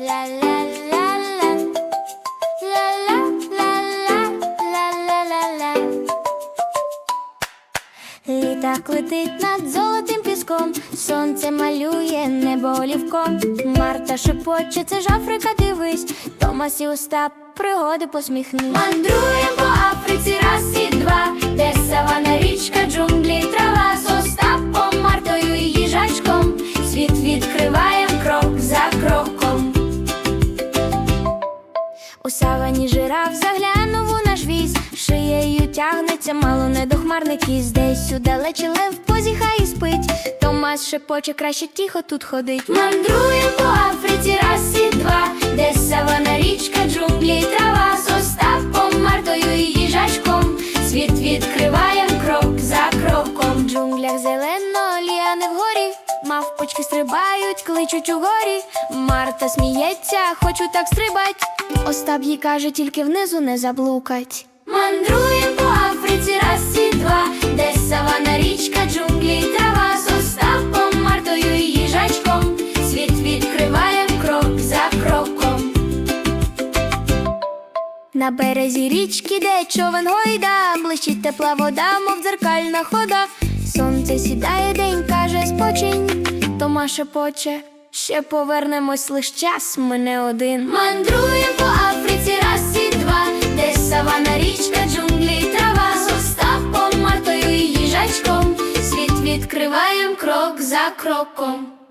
Літак летить над золотим піском, сонце малює небо олівком. Марта шепоче, це ж Африка, дивись, Томас і Остап, пригоди посміхни. Мандруєм У савані жираф заглянув у наш віз, шиєю тягнеться, мало не до хмарний кіз. Десь удалечі лев позіхає і спить. Томас шепоче, краще тихо тут ходить. Мандрує по Африці раз і два, де савана, річка, джунглі, трава з Остапом, Мартою і їжачком. Світ відкриваєм крок за кроком. В джунглях зелено, ліани вгорі. Мавпочки стрибають, кличуть угорі. Марта сміється, хочу так стрибать. Остап їй каже, тільки внизу не заблукать. Мандруєм по Африці раз і два, де савана, річка, джунглі, трава з Остапом, Мартою і їжачком. Світ відкриваєм крок за кроком. На березі річки, де човен гойда, блищить тепла вода, мов дзеркальна хода. Сонце сідає, день каже, спочинь, Тома шепоче, ще повернемось лиш час, ми не один. Мандруєм по Африці раз і два, де савана, річка, джунглі, трава з Остапом, Мартою і їжачком. Світ відкриваєм крок за кроком.